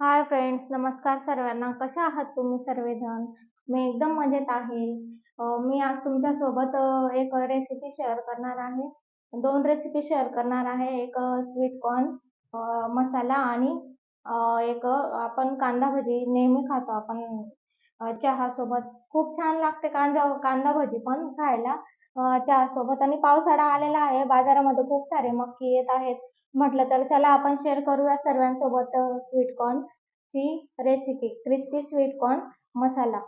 Hi friends नमस्कार सर्वांना. कशा आहात तुम्ही सर्वजण? मी एकदम मजेत आहे. मी आज तुमच्यासोबत एक रेसिपी शेअर करणार आहे. दोन रेसिपी शेअर करणार आहे. एक स्वीट कॉर्न मसाला आणि एक आपण कांदा भजी. नेहमी खातो आपण. चहासोबत. खूप छान लागते कांदा कांदा भजी पण खायला. अं, चहासोबत. आणि पावसाळा आलेला आहे. बाजारामध्ये खूप सारे मक्की येत आहेत. म्हटलं तर चला आपण शेअर करूया सर्वांसोबत स्वीटकॉर्न ची रेसिपी क्रिस्पी स्वीटकॉर्न मसाला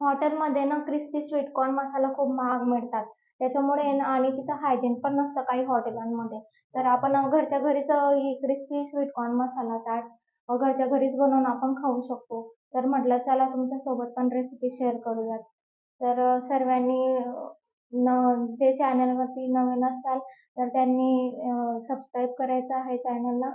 हॉटेलमध्ये ना क्रिस्पी स्वीटकॉर्न मसाला खूप महाग मिळतात. त्याच्यामुळे ना आणि तिथं हायजीन पण नसतं काही हॉटेलांमध्ये तर आपण घरच्या घरीच ही क्रिस्पी स्वीटकॉर्न मसाला चाट घरच्या घरीच बनवून आपण खाऊ शकतो. तर म्हटलं चला तुमच्यासोबत पण रेसिपी शेअर करूयात. तर सर्वांनी न जे चॅनलवरती नवीन असताल तर त्यांनी सबस्क्राईब करायचं आहे चॅनलला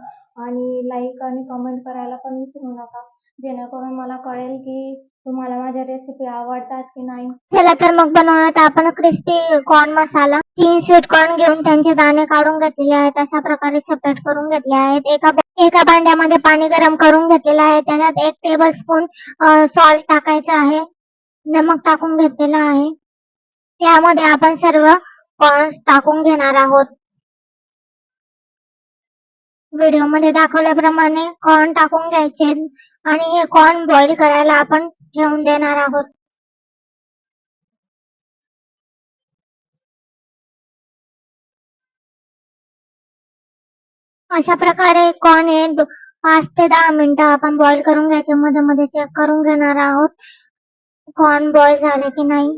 आणि लाईक आणि कमेंट करायला पण विसरू नका. जेणेकरून मला कळेल की तुम्हाला माझ्या रेसिपी आवडतात की नाही. चला तर मग बनवूयात आपण क्रिस्पी कॉर्न मसाला तीन स्वीट कॉर्न घेऊन त्यांचे दाणे काढून घेतलेले आहेत. अशा प्रकारे सेपरेट करून घेतले आहेत. एका एका भांड्यामध्ये पाणी गरम करून घेतलेलं आहे. त्याच्यात एक टेबल स्पून सॉल्ट टाकायचं आहे. नमक टाकून घेतलेलं आहे. त्यामध्ये आपण सर्व कॉर्न्स टाकून घेणार आहोत. व्हिडिओमध्ये दाखवल्याप्रमाणे कॉर्न टाकून घ्यायचे आणि हे कॉर्न बॉईल करायला आपण ठेवून देणार आहोत. अशा प्रकारे कॉर्न हे पाच ते दहा मिनिटं आपण बॉईल करून घ्यायचे. मध्ये मध्ये चेक करून घेणार आहोत. कॉर्न बॉईल झाले की नाही.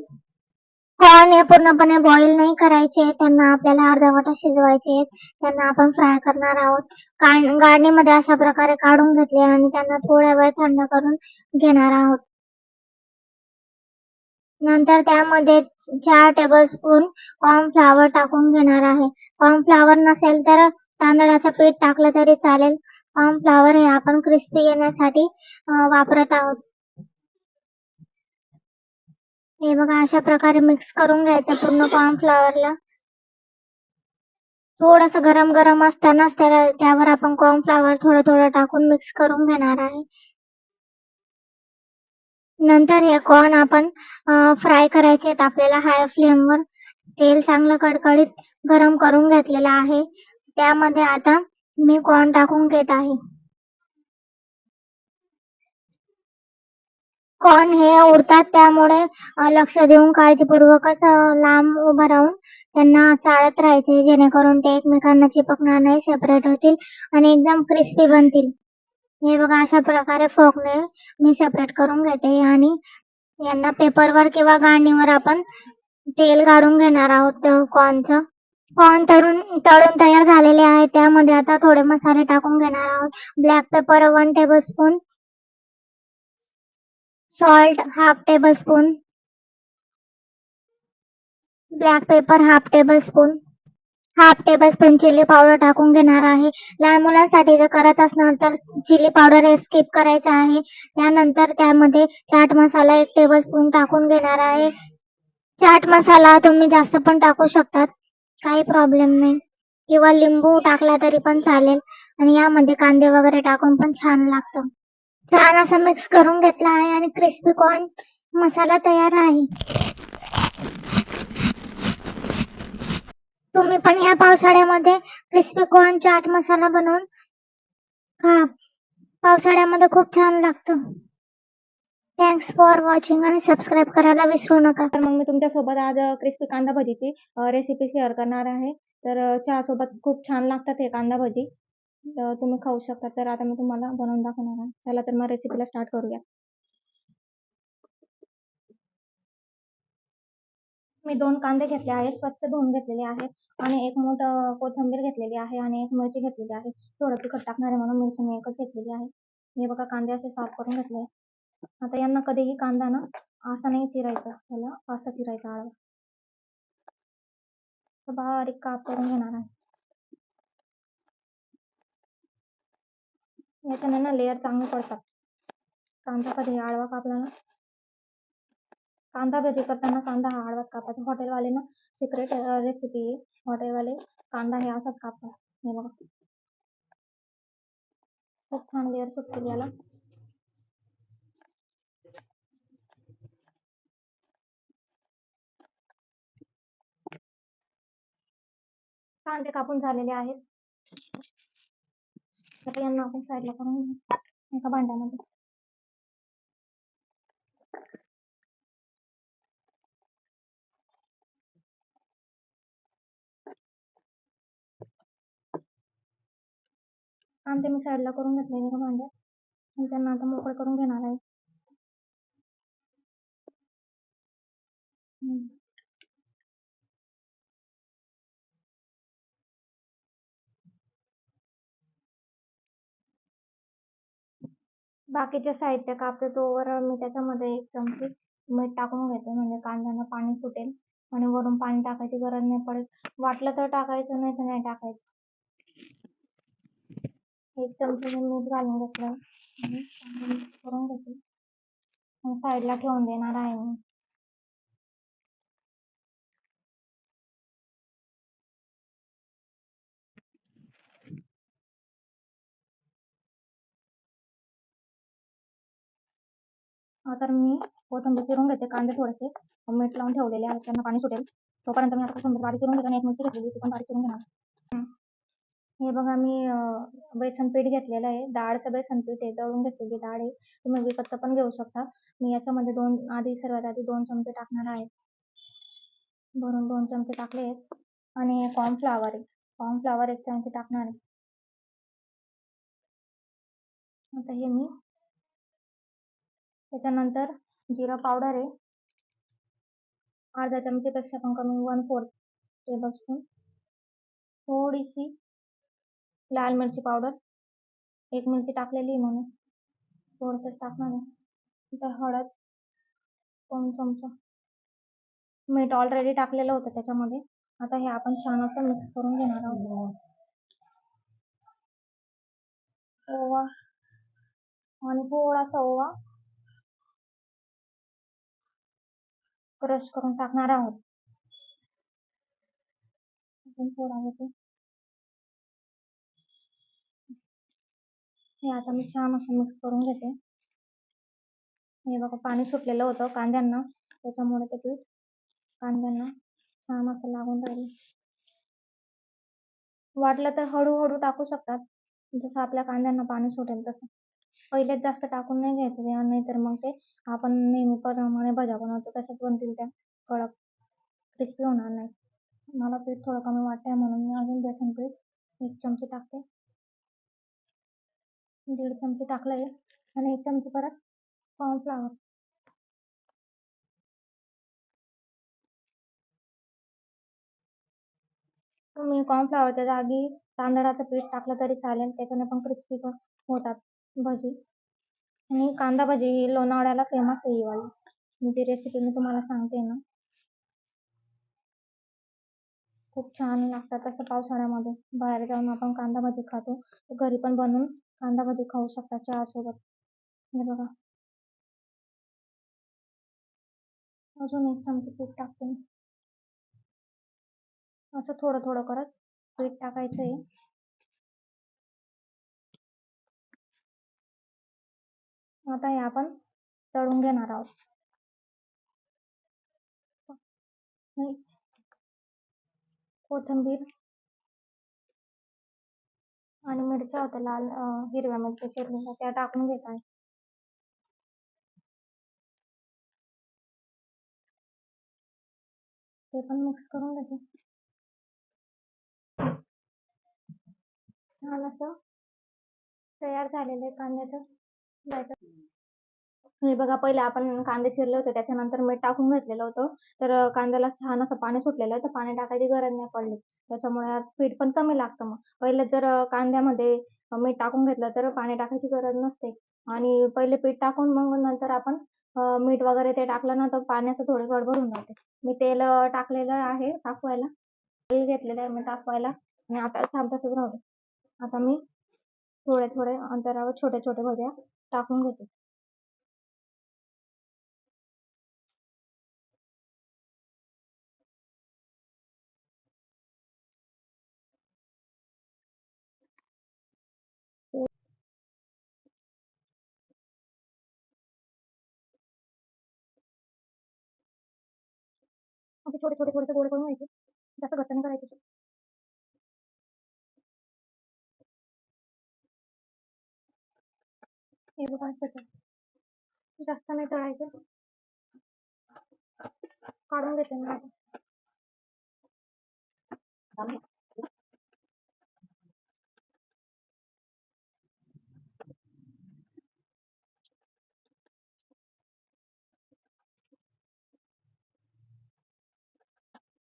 हो, कॉर्न हे पूर्णपणे बॉईल नाही करायचे. त्यांना आपल्याला अर्धवट शिजवायचे त्यांना आपण फ्राय करणार आहोत. गाडणीमध्ये अशा प्रकारे काढून घेतले आणि त्यांना थोड्या वेळ थंड करून घेणार आहोत. नंतर त्यामध्ये चार टेबल स्पून कॉर्नफ्लावर टाकून घेणार आहे. कॉर्नफ्लावर नसेल तर तांदळाचं पीठ टाकलं तरी चालेल. कॉर्नफ्लावर हे आपण क्रिस्पी येण्यासाठी वापरत आहोत. हे बघा अशा प्रकारे मिक्स करून घ्यायचं पूर्ण कॉर्नफ्लॉवरला थोडस गरम गरम असतानाच त्याला त्यावर आपण कॉर्नफ्लॉवर थोडं थोडं टाकून मिक्स करून घेणार आहे. नंतर हे कॉर्न आपण फ्राय करायचे आहेत आपल्याला हाय फ्लेमवर तेल चांगलं कडकडीत गरम करून घेतलेलं आहे. त्यामध्ये आता मी कॉर्न टाकून घेत आहे. कॉर्न हे उडतात त्यामुळे लक्ष देऊन काळजीपूर्वकच लांब उभं राहून त्यांना चाळत राहायचे जेणेकरून ते एकमेकांना चिपकणार नाही सेपरेट होतील आणि एकदम क्रिस्पी बनतील. हे बघा अशा प्रकारे फोकने मी सेपरेट करून घेते आणि यांना पेपरवर किंवा गाणीवर आपण तेल काढून घेणार आहोत कॉर्नचं कॉर्न तळून तळून तयार झालेले आहे त्यामध्ये आता थोडे मसाले टाकून घेणार आहोत. Black pepper one tablespoon salt half tablespoon black pepper half tablespoon half tablespoon chilli powder टाकून घेणार आहे. लहान मुलांसाठी जर करत असणार तर चिली पावडर हे स्किप करायचं आहे. त्यानंतर त्यामध्ये चाट मसाला एक टेबल स्पून टाकून घेणार आहे. चाट मसाला तुम्ही जास्त पण टाकू शकतात. काही प्रॉब्लेम नाही. किंवा लिंबू टाकला तरी पण चालेल. आणि यामध्ये कांदे वगैरे टाकून पण छान लागतं. छान असं मिक्स करून घेतला आहे आणि क्रिस्पी कॉर्न मसाला तयार आहे. तुम्ही पण या पावसाळ्यामध्ये क्रिस्पी कॉर्न चाट मसाला बनवून खा. पावसाळ्यामध्ये खूप छान लागतं. थँक्स फॉर वॉचिंग आणि सबस्क्राईब करायला विसरू नका. तर मग मी तुमच्यासोबत आज क्रिस्पी कांदा भजीची रेसिपी शेअर करणार आहे. तर चहासोबत खूप छान लागतात हे कांदा भजी. तर तुम्ही खाऊ शकता. तर आता मी तुम्हाला बनवून दाखवणार आहे. चला तर मग रेसिपीला स्टार्ट करूया. मी दोन कांदे घेतले आहेत. स्वच्छ धुवून घेतलेले आहेत. आणि एक मोठ कोथिंबीर घेतलेली आहे आणि एक मिरची घेतलेली आहे. थोडं तिखट टाकणार आहे म्हणून मिरची मी एकच घेतलेली आहे. हे बघा कांदे असे साफ करून घेतले आता यांना कधीही कांदा ना असा नाही चिरायचा. त्याला असा चिरायचा आळा बारीक काप करून घेणार आहे. याच्याने ना लेअर चांगले पडतात. कांदा कधी आडवा कापला ना? कांदा भजी करताना कांदा हा आडवाच कापायचा. हॉटेलवाले ना सिक्रेट रेसिपी आहे हॉटेलवाले कांदा हे असाच कापतात. हे बघा. खूप छान लेअर सुटतील याला. कांदे कापून झालेले आहेत. आता यांना आपण साईडला करून घेऊ एका भांड्यामध्ये. कांदे मी साईडला करून घेतले एका भांड्यात. आणि त्यांना आता मोकळे करून घेणार आहे. बाकीचे साहित्य कापते तोवर मी त्याच्यामध्ये एक चमची मीठ टाकून घेते म्हणजे कांद्यांना पाणी सुटेल आणि वरून पाणी टाकायची गरज नाही पडेल वाटलं तर टाकायचं नाही तर नाही टाकायचं. एक चमची मी मीठ घालून घेतलं. करून घेते. साईडला ठेवून देणार आहे मी. तर मी कोथिंबीर चिरून घेते कांदे थोडेसे. मीठ लावून ठेवलेले आहेत त्यांना पाणी सुटेल. तोपर्यंत मी आता कोथंबीर बारीक चिरून घेते आणि एक मिरची घेतलेली ती पण बारीक चिरून घेणार. हे बघा मी बेसन पीठ घेतलेलं आहे. डाळचं बेसन पीठ आहे दळून घेतलेली डाळ आहे. तुम्ही विकत पण घेऊ शकता. मी याच्यामध्ये दोन आधी सर्वात आधी दोन चमचे टाकणार आहे. भरून दोन चमचे टाकले आहेत. आणि हे कॉर्नफ्लावर आहे. कॉर्नफ्लावर एक चमचे टाकणार आहे. आता हे मी त्याच्यानंतर जिरा पावडर आहे. अर्धा चमचेपेक्षा पण कमी वन फोर्थ टेबल स्पून थोडीशी लाल मिरची पावडर एक मिरची टाकलेली आहे म्हणून. थोडंसंच टाकणार आहे. नंतर हळद दोन चमचा. मीठ ऑलरेडी टाकलेलं होतं त्याच्यामध्ये. आता हे आपण छान असं मिक्स करून घेणार आहोत. ओवा. आणि थोडासा ओवा. क्रश करून टाकणार आहोत. हे आता मी छान असं मिक्स करून घेते. हे बघा पाणी सुटलेलं होतं कांद्यांना. त्याच्यामुळे ते पीठ कांद्यांना छान असं लागून राहील. वाटलं तर हळूहळू टाकू शकतात. जसं आपल्या कांद्यांना पाणी सुटेल तसं. पहिलेच जास्त टाकून नाही घ्यायचं ते नाही तर मग ते आपण नेहमी प्रमाणे बनवतो तशाच बनतील त्या. कडक क्रिस्पी होणार नाही. मला पीठ थोडं कमी वाटतंय म्हणून मी अजून बेसन पीठ एक चमची टाकते. दीड चमचे टाकलंय. आणि एक चमची परत कॉर्नफ्लावर मी कॉर्नफ्लावरच्या जागी तांदळाचं पीठ टाकलं तरी चालेल त्याच्याने पण क्रिस्पी होतात. भजी. आणि कांदा भजी ही लोणावळ्याला फेमस आहे ही वाली. मी जी रेसिपी मी तुम्हाला सांगते ना खूप छान लागतात असं पावसाळ्यामध्ये. बाहेर जाऊन आपण कांदा भजी खातो. घरी पण बनवून कांदा भजी खाऊ शकता चहासोबत. हे बघा. अजून एक चमचे पीठ टाकते असं थोडं थोडं करत पीठ टाकायचं आहे आता हे आपण तळून घेणार आहोत. कोथिंबीर आणि मिरच्या होत्या लाल हिरव्या मिरच्या चिरलेल्या त्या टाकून घेत आहे. ते पण मिक्स करून घेते. छान असं तयार झालेलं आहे कांद्याचं. हे बघा पहिले आपण कांदे चिरले होते त्याच्यानंतर मीठ टाकून घेतलेलं होतं. तर कांद्याला छान असं पाणी सुटलेलं आहे तर पाणी टाकायची गरज नाही पडली. त्याच्यामुळे पीठ पण कमी लागतं मग. पहिले जर कांद्यामध्ये मीठ टाकून घेतलं तर पाणी टाकायची गरज नसते. आणि पहिले पीठ टाकून मग नंतर आपण मीठ वगैरे ते टाकलं ना तर पाण्याचं थोडं गडबड होऊन जाते. मी तेल टाकलेलं आहे तापवायला. तेल घेतलेलं आहे मी तापवायला. आणि आता थांब तसंच राहू आता मी थोडे थोडे अंतरावर छोटे छोटे भज्या टाकून घेते. असे छोटे छोटे थोडेसे गोळे करून घ्यायचे. जास्त घट्ट नाही करायचे. हे बघा त्याच्यात जास्त नाही तळायचं काढून घेते मी आता.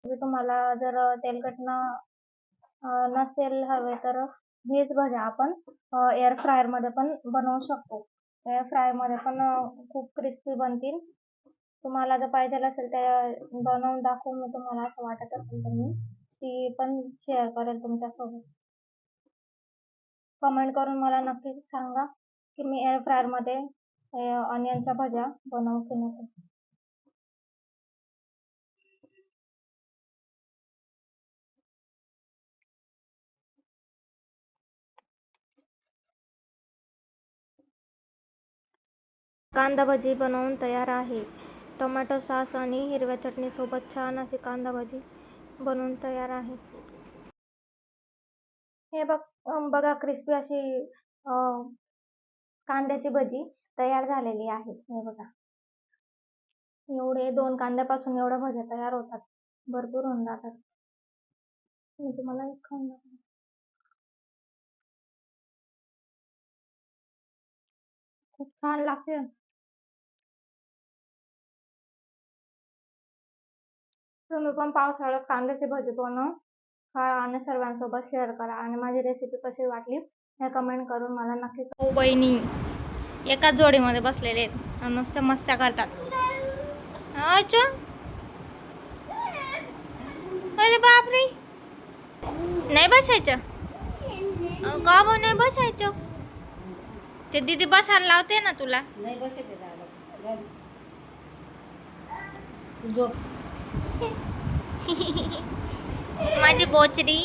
तुम्हाला जर तेलकट न नसेल हवे तर हेच भाज्या आपण एअर फ्रायरमध्ये पण बनवू शकतो. एअर फ्रायरमध्ये पण खूप क्रिस्पी बनतील. तुम्हाला जर पाहिजे असेल तर बनवून दाखवू मी तुम्हाला असं वाटत असेल तर मी ती पण शेअर करेल तुमच्यासोबत. कमेंट करून मला नक्की सांगा की मी एअर फ्रायरमध्ये अनियनच्या ऑनियनच्या भज्या बनवू की नको कांदा भजी बनवून तयार आहे. टोमॅटो सॉस आणि हिरव्या चटणीसोबत छान अशी कांदा भजी बनवून तयार आहे. हे बघ बघा क्रिस्पी अशी कांद्याची भजी तयार झालेली आहे. हे बघा. एवढे दोन कांद्यापासून एवढ्या भज्या तयार होतात. भरपूर होऊन जातात. मी तुम्हाला एक खाऊन खूप छान लागते. तुम्ही पण पावसाळ्यात कांद्याची भजी बनवून खा आणि सर्वांसोबत शेअर करा. आणि माझी रेसिपी कशी वाटली हे कमेंट करून मला नक्की हो बहिणी एकाच जोडीमध्ये बसलेले आहेत. आणि नुसत्या मस्त्या करतात. अच्छा. अरे बापरे. नाही बसायचं. का बा नाही बसायचं? ते दीदी बसायला लावते ना तुला. नाही बसते दादा. झोप. माझी बोचडी